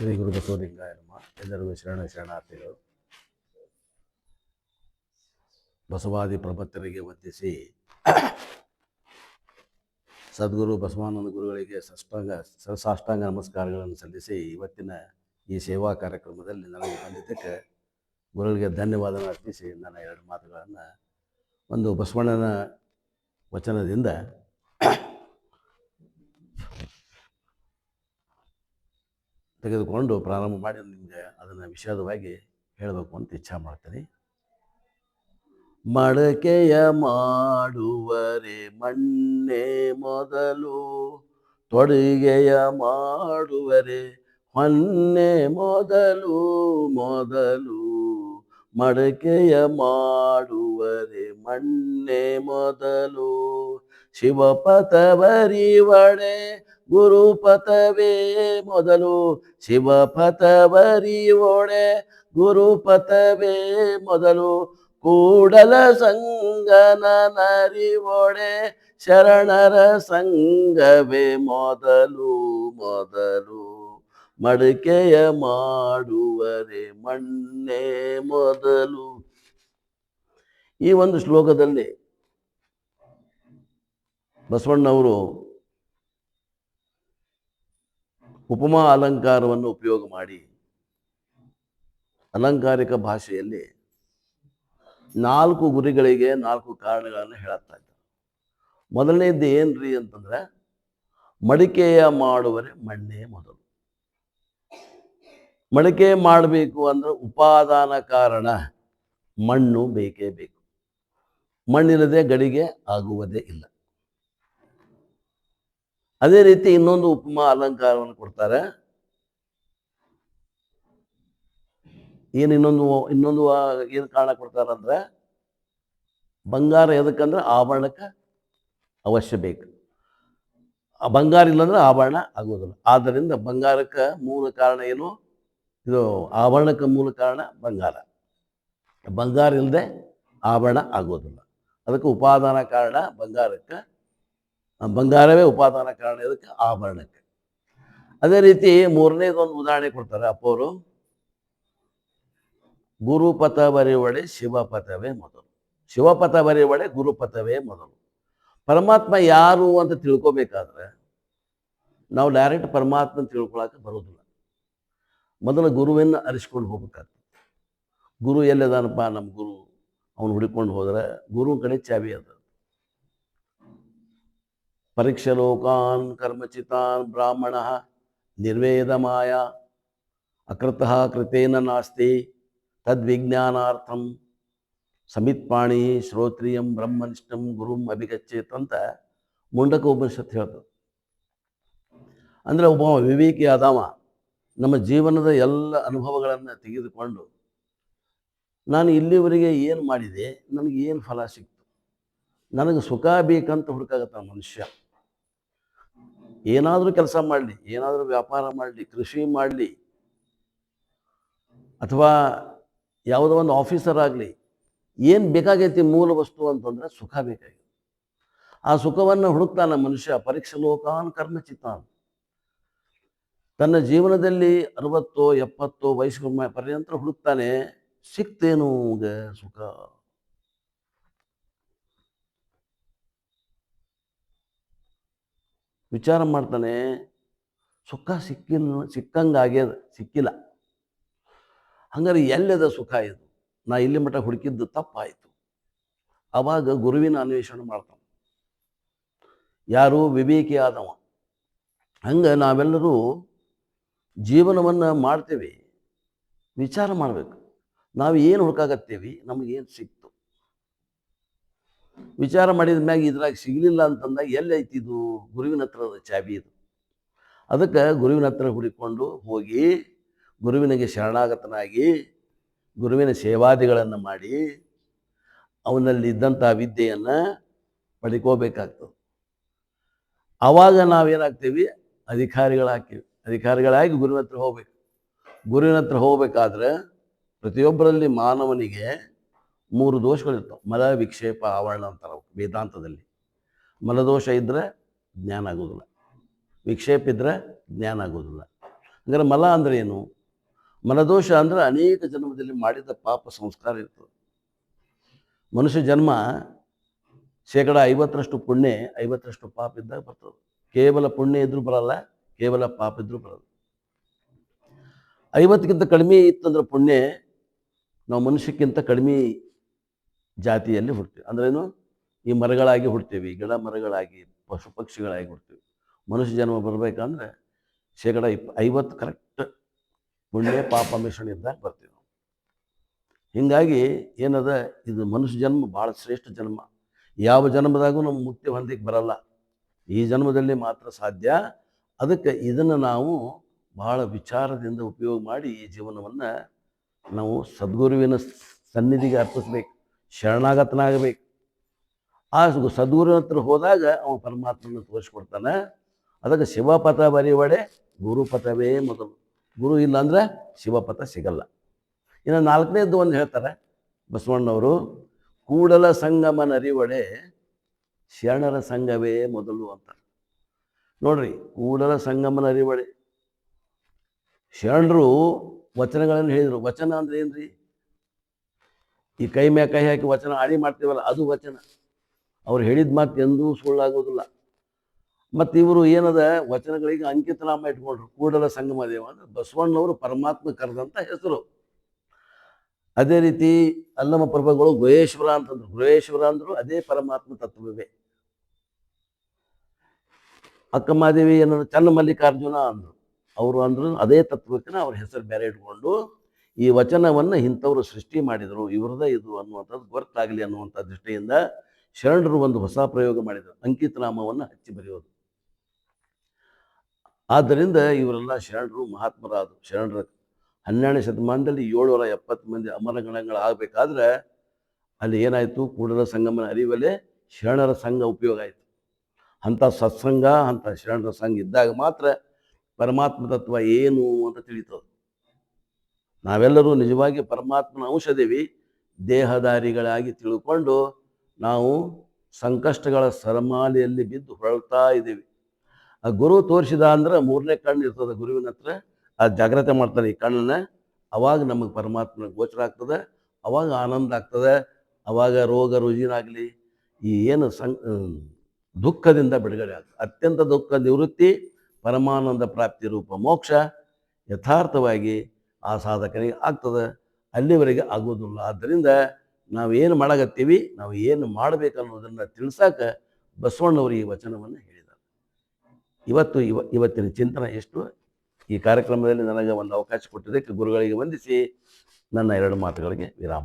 ಶ್ರೀ ಗುರು ಬಸವಲಿಂಗಾಯ ನಮ ಎಲ್ಲರಿಗೂ ಶರಣ ಶರಣಾರ್ಥಿಗಳು. ಬಸವಾದಿ ಪ್ರಪತ್ತರಿಗೆ ವಂದಿಸಿ ಸದ್ಗುರು ಬಸವಾನಂದ ಗುರುಗಳಿಗೆ ಸಷ್ಟಾಂಗ ಸಾಷ್ಟಾಂಗ ನಮಸ್ಕಾರಗಳನ್ನು ಸಲ್ಲಿಸಿ ಇವತ್ತಿನ ಈ ಸೇವಾ ಕಾರ್ಯಕ್ರಮದಲ್ಲಿ ನನಗೆ ಬಂದಿದ್ದಕ್ಕೆ ಗುರುಗಳಿಗೆ ಧನ್ಯವಾದ ಅರ್ಪಿಸಿ ನನ್ನ ಎರಡು ಮಾತುಗಳನ್ನು. ಒಂದು ಬಸವಣ್ಣನ ವಚನದಿಂದ ತೆಗೆದುಕೊಂಡು ಪ್ರಾರಂಭ ಮಾಡಿ ನಿಮಗೆ ಅದನ್ನು ವಿಷಾದವಾಗಿ ಹೇಳಬೇಕು ಅಂತ ಇಚ್ಛಾ ಮಾಡ್ತೀನಿ. ಮಡಕೆಯ ಮಾಡುವರೆ ಮಣ್ಣೆ ಮೊದಲು, ತೊಡುಗೆಯ ಮಾಡುವರೆ ಹೊನ್ನೆ ಮೊದಲು ಮೊದಲು ಮಡಕೆಯ ಮಾಡುವರೆ ಮಣ್ಣೆ ಮೊದಲು ಶಿವಪಥವರಿವಡೆ ಗುರುಪಥವೇ ಮೊದಲು ಶಿವಪಥವರಿವೊಡೆ ಗುರುಪಥವೇ ಮೊದಲು ಕೂಡಲ ಸಂಗನ ನರಿವೊಡೆ ಶರಣರ ಸಂಗವೇ ಮೊದಲು ಮೊದಲು ಮಡಿಕೆಯ ಮಾಡುವರೆ ಮಣ್ಣೆ ಮೊದಲು. ಈ ಒಂದು ಶ್ಲೋಕದಲ್ಲಿ ಬಸವಣ್ಣವರು ಉಪಮಾ ಅಲಂಕಾರವನ್ನು ಉಪಯೋಗ ಮಾಡಿ ಅಲಂಕಾರಿಕ ಭಾಷೆಯಲ್ಲಿ ನಾಲ್ಕು ಗುರಿಗಳಿಗೆ ನಾಲ್ಕು ಕಾರಣಗಳನ್ನು ಹೇಳುತ್ತಾ ಇದ್ದಾರೆ ಮೊದಲನೇದ್ದು ಏನ್ರಿ ಅಂತಂದ್ರೆ ಮಡಿಕೆಯ ಮಾಡುವರೆ ಮಣ್ಣೇ ಮೊದಲು. ಮಡಿಕೆ ಮಾಡಬೇಕು ಅಂದ್ರೆ ಉಪಾದಾನ ಕಾರಣ ಮಣ್ಣು ಬೇಕೇ ಬೇಕು. ಮಣ್ಣಿಲ್ಲದೆ ಗಡಿಗೆ ಆಗುವುದೇ ಇಲ್ಲ. ಅದೇ ರೀತಿ ಇನ್ನೊಂದು ಉಪಮಾ ಅಲಂಕಾರವನ್ನು ಕೊಡ್ತಾರೆ. ಏನು ಇನ್ನೊಂದು ಇನ್ನೊಂದು ಏನು ಕಾರಣ ಕೊಡ್ತಾರಂದ್ರೆ ಬಂಗಾರ ಎದಕ್ಕಂದ್ರೆ ಆಭರಣಕ್ಕೆ ಅವಶ್ಯ ಬೇಕು. ಆ ಬಂಗಾರ ಇಲ್ಲಂದ್ರೆ ಆಭರಣ ಆಗೋದಿಲ್ಲ ಆದ್ದರಿಂದ ಬಂಗಾರಕ್ಕೆ ಮೂಲ ಕಾರಣ ಏನು? ಇದು ಆಭರಣಕ್ಕೆ ಮೂಲ ಕಾರಣ ಬಂಗಾರ. ಬಂಗಾರ ಇಲ್ಲದೆ ಆಭರಣ ಆಗೋದಿಲ್ಲ ಅದಕ್ಕೆ ಉಪಾದಾನ ಕಾರಣ ಬಂಗಾರಕ್ಕೆ ಬಂಗಾರವೇ ಉಪಾದಾನ ಕಾರಣ, ಇದಕ್ಕೆ ಆಭರಣಕ್ಕೆ. ಅದೇ ರೀತಿ ಮೂರನೇದೊಂದು ಉದಾಹರಣೆ ಕೊಡ್ತಾರೆ ಅಪ್ಪವರು ಗುರುಪಥ ಬರೆಯುವಡೆ ಶಿವಪಥವೇ ಮೊದಲು. ಶಿವಪಥ ಬರೆಯುವಡೆ ಗುರುಪಥವೇ ಮೊದಲು. ಪರಮಾತ್ಮ ಯಾರು ಅಂತ ತಿಳ್ಕೊಬೇಕಾದ್ರೆ ನಾವು ಡೈರೆಕ್ಟ್ ಪರಮಾತ್ಮ ತಿಳ್ಕೊಳಕ್ಕೆ ಬರೋದಿಲ್ಲ. ಮೊದಲು ಗುರುವನ್ನು ಅರಿಸ್ಕೊಂಡು ಹೋಗ್ಬೇಕಾಗ್ತದೆ. ಗುರು ಎಲ್ಲಿದಾನಪ್ಪ ನಮ್ಮ ಗುರು? ಅವನು ಹುಡುಕೊಂಡು ಹೋದ್ರೆ ಗುರು ಕಡೆ ಚಾವಿ ಅದ. ಪರೀಕ್ಷೆ ಲೋಕಾನ್ ಕರ್ಮಚಿತಾನ್ ಬ್ರಾಹ್ಮಣ ನಿರ್ವೇದ ಮಾಯ ಅಕೃತಃ ಕೃತೇನ ನಾಸ್ತಿ ತದ್ವಿಜ್ಞಾನಾರ್ಥಂ ಸಮಿತ್ಪಾಣಿ ಶ್ರೋತ್ರಿಯಂ ಬ್ರಹ್ಮನಿಷ್ಠಂ ಗುರುಂ ಅಭಿಗಚ್ಚೇತ್ ಅಂತ ಮುಂಡಕ ಉಪನಿಷತ್ತು ಹೇಳ್ತದೆ. ಅಂದರೆ ಒಬ್ಬ ವಿವೇಕಿ ಆದಾಮ ನಮ್ಮ ಜೀವನದ ಎಲ್ಲ ಅನುಭವಗಳನ್ನು ತೆಗೆದುಕೊಂಡು ನಾನು ಇಲ್ಲಿವರೆಗೆ ಏನು ಮಾಡಿದೆ ನನಗೆ ಏನು ಫಲ ಸಿಕ್ತು, ನನಗೆ ಸುಖ ಬೇಕಂತ ಹುಡುಕಾಗತ್ತ ಮನುಷ್ಯ. ಏನಾದರೂ ಕೆಲಸ ಮಾಡಲಿ, ಏನಾದರೂ ವ್ಯಾಪಾರ ಮಾಡಲಿ, ಕೃಷಿ ಮಾಡಲಿ, ಅಥವಾ ಯಾವುದೋ ಒಂದು ಆಫೀಸರ್ ಆಗಲಿ, ಏನು ಬೇಕಾಗೈತಿ ಮೂಲ ವಸ್ತು ಅಂತಂದರೆ ಸುಖ ಬೇಕಾಗಿದೆ ಆ ಸುಖವನ್ನು ಹುಡುಕ್ತಾನೆ ಮನುಷ್ಯ ಪರೀಕ್ಷೆ ಲೋಕಾನ್ ಕರ್ಮಚಿತ್ತಾನ್ ತನ್ನ ಜೀವನದಲ್ಲಿ ಅರವತ್ತೋ ಎಪ್ಪತ್ತೋ ವಯಸ್ಸು ಪರ್ಯಂತ ಹುಡುಕ್ತಾನೆ, ಸಿಕ್ತೇನು ಸುಖ? ವಿಚಾರ ಮಾಡ್ತಾನೆ, ಸುಖ ಸಿಕ್ಕಿಲ್ಲ ಸಿಕ್ಕಂಗಾಗ್ಯದ ಸಿಕ್ಕಿಲ್ಲ. ಹಂಗಾರೆ ಎಲ್ಲದ ಸುಖ ಇದು? ನಾ ಇಲ್ಲಿ ಮಟ್ಟ ಹುಡುಕಿದ್ದು ತಪ್ಪಾಯಿತು. ಆವಾಗ ಗುರುವಿನ ಅನ್ವೇಷಣೆ ಮಾಡ್ತಾನೆ. ಯಾರು ವಿವೇಕಿ ಆದವ ಹಂಗೆ ನಾವೆಲ್ಲರೂ ಜೀವನವನ್ನು ಮಾಡ್ತೇವೆ, ವಿಚಾರ ಮಾಡಬೇಕು. ನಾವು ಏನು ಹುಡುಕಾಗತ್ತೇವಿ ನಮಗೇನು ಸಿಕ್ತು. ವಿಚಾರ ಮಾಡಿದ ಮ್ಯಾಗ ಇದ್ರಾಗ ಸಿಗಲಿಲ್ಲ ಅಂತಂದಾಗ ಎಲ್ಲಿ ಐತಿ ಇದು ಗುರುವಿನ ಹತ್ರದ ಚಾಬಿ ಇದು? ಅದಕ್ಕೆ ಗುರುವಿನ ಹತ್ರ ಹುಡುಕೊಂಡು ಹೋಗಿ ಗುರುವಿನಿಗೆ ಶರಣಾಗತನಾಗಿ ಗುರುವಿನ ಸೇವಾದಿಗಳನ್ನು ಮಾಡಿ ಅವನಲ್ಲಿ ಇದ್ದಂಥ ವಿದ್ಯೆಯನ್ನು ಪಡ್ಕೋಬೇಕಾಗ್ತದೆ. ಆವಾಗ ನಾವೇನಾಗ್ತೀವಿ? ಅಧಿಕಾರಿಗಳಾಗ್ತೀವಿ. ಅಧಿಕಾರಿಗಳಾಗಿ ಗುರುವಿನ ಹತ್ರ ಹೋಗ್ಬೇಕು. ಗುರುವಿನ ಹತ್ರ ಹೋಗ್ಬೇಕಾದ್ರೆ ಪ್ರತಿಯೊಬ್ಬರಲ್ಲಿ ಮಾನವನಿಗೆ ಮೂರು ದೋಷಗಳಿರ್ತಾವೆ. ಮಲ, ವಿಕ್ಷೇಪ, ಆವರಣ ಅಂತಾರೆ ವೇದಾಂತದಲ್ಲಿ. ಮಲದೋಷ ಇದ್ದರೆ ಜ್ಞಾನ ಆಗೋದಿಲ್ಲ. ವಿಕ್ಷೇಪ ಇದ್ದರೆ ಜ್ಞಾನ ಆಗೋದಿಲ್ಲ. ಹಂಗಾರೆ ಮಲ ಅಂದರೆ ಏನು? ಮಲದೋಷ ಅಂದರೆ ಅನೇಕ ಜನ್ಮದಲ್ಲಿ ಮಾಡಿದ ಪಾಪ ಸಂಸ್ಕಾರ ಇರ್ತದೆ. ಮನುಷ್ಯ ಜನ್ಮ ಶೇಕಡ ಐವತ್ತರಷ್ಟು ಪುಣ್ಯ, ಐವತ್ತರಷ್ಟು ಪಾಪ ಇದ್ದಾಗ ಬರ್ತದೆ. ಕೇವಲ ಪುಣ್ಯ ಇದ್ರೂ ಬರಲ್ಲ, ಕೇವಲ ಪಾಪ ಇದ್ರೂ ಬರಲ್ಲ. ಐವತ್ತಕ್ಕಿಂತ ಕಡಿಮೆ ಇತ್ತಂದ್ರೆ ಪುಣ್ಯ ನಾವು ಮನುಷ್ಯಕ್ಕಿಂತ ಕಡಿಮೆ ಜಾತಿಯಲ್ಲಿ ಹುಡ್ತೀವಿ ಅಂದ್ರೇನು ಈ ಮರಗಳಾಗಿ ಹುಡ್ತೀವಿ ಗಿಡ ಮರಗಳಾಗಿ, ಪಶು ಪಕ್ಷಿಗಳಾಗಿ ಹುಡ್ತೀವಿ ಮನುಷ್ಯ ಜನ್ಮ ಬರಬೇಕಂದ್ರೆ ಶೇಕಡ ಇಪ್ಪ, ಐವತ್ತು ಕರೆಕ್ಟ್ ಪುಣ್ಯ ಪಾಪ ಮಿಶ್ರಣ ಇದ್ದಾಗ ಬರ್ತೀವಿ ನಾವು. ಹೀಗಾಗಿ ಏನದ? ಇದು ಮನುಷ್ಯ ಜನ್ಮ ಭಾಳ ಶ್ರೇಷ್ಠ ಜನ್ಮ. ಯಾವ ಜನ್ಮದಾಗೂ ನಮ್ಮ ಮುಕ್ತಿ ಹೊಂದಿಕ್ಕೆ ಬರಲ್ಲ. ಈ ಜನ್ಮದಲ್ಲಿ ಮಾತ್ರ ಸಾಧ್ಯ. ಅದಕ್ಕೆ ಇದನ್ನು ನಾವು ಬಹಳ ವಿಚಾರದಿಂದ ಉಪಯೋಗ ಮಾಡಿ ಈ ಜೀವನವನ್ನು ನಾವು ಸದ್ಗುರುವಿನ ಸನ್ನಿಧಿಗೆ ಅರ್ಪಿಸ್ಬೇಕು. ಶರಣಾಗತನಾಗಬೇಕು. ಆ ಸದೂರ ಹತ್ರ ಹೋದಾಗ ಅವನು ಪರಮಾತ್ಮನ ತೋರಿಸ್ಕೊಡ್ತಾನೆ. ಅದಕ್ಕೆ ಶಿವಪಥ ಬರೆಯುವಡೆ ಗುರುಪಥವೇ ಮೊದಲು. ಗುರು ಇಲ್ಲ ಅಂದರೆ ಶಿವಪಥ ಸಿಗಲ್ಲ. ಇನ್ನು ನಾಲ್ಕನೇದ್ದು ಒಂದು ಹೇಳ್ತಾರೆ ಬಸವಣ್ಣವರು, ಕೂಡಲ ಸಂಗಮನರಿವಡೆ ಶರಣರ ಸಂಘವೇ ಮೊದಲು ಅಂತ. ನೋಡ್ರಿ, ಕೂಡಲ ಸಂಗಮನರಿವಡೆ ಶರಣರು ವಚನಗಳನ್ನು ಹೇಳಿದರು. ವಚನ ಅಂದ್ರೆ ಏನ್ರಿ? ಈ ಕೈ ಮೇ ಕೈ ಹಾಕಿ ವಚನ ಆಡಿ ಮಾಡ್ತೀವಲ್ಲ, ಅದು ವಚನ. ಅವ್ರು ಹೇಳಿದ ಮಾತು ಎಂದೂ ಸುಳ್ಳಾಗೋದಿಲ್ಲ. ಮತ್ತು ಇವರು ಏನದ, ವಚನಗಳಿಗೆ ಅಂಕಿತನಾಮ ಇಟ್ಕೊಂಡ್ರು. ಕೂಡಲ ಸಂಗಮ ದೇವ ಅಂದ್ರೆ ಬಸವಣ್ಣವರು ಪರಮಾತ್ಮ ಕರೆದಂಥ ಹೆಸರು. ಅದೇ ರೀತಿ ಅಲ್ಲಮ ಪ್ರಭುಗಳು ಗುಹೇಶ್ವರ ಅಂತಂದ್ರು. ಗುಹೇಶ್ವರ ಅಂದರು ಅದೇ ಪರಮಾತ್ಮ ತತ್ವವೇ. ಅಕ್ಕಮಾದೇವಿ ಏನಂದ್ರೆ, ಚನ್ನಮಲ್ಲಿಕಾರ್ಜುನ ಅಂದರು. ಅವರು ಅಂದ್ರು ಅದೇ ತತ್ವಕ್ಕೆ ಅವ್ರ ಹೆಸರು ಬೇರೆ ಇಟ್ಕೊಂಡು ಈ ವಚನವನ್ನು ಇಂಥವ್ರು ಸೃಷ್ಟಿ ಮಾಡಿದರು ಇವ್ರದೇ ಇದು ಅನ್ನುವಂಥದ್ದು ಗೊತ್ತಾಗಲಿ ಅನ್ನುವಂಥ ದೃಷ್ಟಿಯಿಂದ ಶರಣರು ಒಂದು ಹೊಸ ಪ್ರಯೋಗ ಮಾಡಿದರು, ಅಂಕಿತನಾಮವನ್ನು ಹಚ್ಚಿ ಬರೆಯೋದು. ಆದ್ದರಿಂದ ಇವರೆಲ್ಲ ಶರಣರು ಮಹಾತ್ಮರಾದರು. ಶರಣರ ಹನ್ನೆರಡನೇ ಶತಮಾನದಲ್ಲಿ ಏಳ್ನೂರ ಎಪ್ಪತ್ತು ಮಂದಿ ಅಮರಗಣಗಳಾಗಬೇಕಾದ್ರೆ ಅಲ್ಲಿ ಏನಾಯಿತು? ಕೂಡಲ ಸಂಗಮನ ಅರಿವಲ್ಲೇ ಶರಣರ ಸಂಘ ಉಪಯೋಗ ಆಯಿತು. ಅಂಥ ಸತ್ಸಂಗ, ಅಂಥ ಶರಣರ ಸಂಘ ಇದ್ದಾಗ ಮಾತ್ರ ಪರಮಾತ್ಮ ತತ್ವ ಏನು ಅಂತ ತಿಳಿತದೆ. ನಾವೆಲ್ಲರೂ ನಿಜವಾಗಿ ಪರಮಾತ್ಮನ ಅಂಶದೇವಿ ದೇಹದಾರಿಗಳಾಗಿ ತಿಳ್ಕೊಂಡು ನಾವು ಸಂಕಷ್ಟಗಳ ಸರಮಾಲೆಯಲ್ಲಿ ಬಿದ್ದು ಹೊರಳ್ತಾ ಇದ್ದೀವಿ. ಆ ಗುರು ತೋರಿಸಿದ ಅಂದ್ರೆ ಮೂರನೇ ಕಣ್ಣು ಇರ್ತದೆ ಗುರುವಿನ ಹತ್ರ. ಆ ಜಾಗ್ರತೆ ಮಾಡ್ತಾನೆ ಈ ಕಣ್ಣನ್ನ. ಅವಾಗ ನಮಗೆ ಪರಮಾತ್ಮನ ಗೋಚರ ಆಗ್ತದೆ. ಅವಾಗ ಆನಂದ ಆಗ್ತದೆ. ಅವಾಗ ರೋಗ ರುಜಿನಾಗಲಿ ಈ ಏನು ಸಂ ದುಃಖದಿಂದ ಬಿಡುಗಡೆ ಆಗ್ತದೆ. ಅತ್ಯಂತ ದುಃಖ ನಿವೃತ್ತಿ ಪರಮಾನಂದ ಪ್ರಾಪ್ತಿ ರೂಪ ಮೋಕ್ಷ. ಯಥಾರ್ಥವಾಗಿ ಆ ಸಾಧಕನಿಗೆ ಆಗ್ತದೆ. ಅಲ್ಲಿವರೆಗೆ ಆಗೋದಿಲ್ಲ ಆದ್ದರಿಂದ ನಾವು ಏನು ಮಾಡಕತ್ತೀವಿ, ನಾವು ಏನು ಮಾಡಬೇಕನ್ನೋದನ್ನು ತಿಳಿಸಾಕ ಬಸವಣ್ಣವರು ಈ ವಚನವನ್ನು ಹೇಳಿದರು ಇವತ್ತು ಇವ, ಇವತ್ತಿನ ಚಿಂತನೆ ಎಷ್ಟು? ಈ ಕಾರ್ಯಕ್ರಮದಲ್ಲಿ ನನಗೆ ಒಂದು ಅವಕಾಶ ಕೊಟ್ಟಿದ್ದಕ್ಕೆ ಗುರುಗಳಿಗೆ ವಂದಿಸಿ ನನ್ನ ಎರಡು ಮಾತುಗಳಿಗೆ ವಿರಾಮ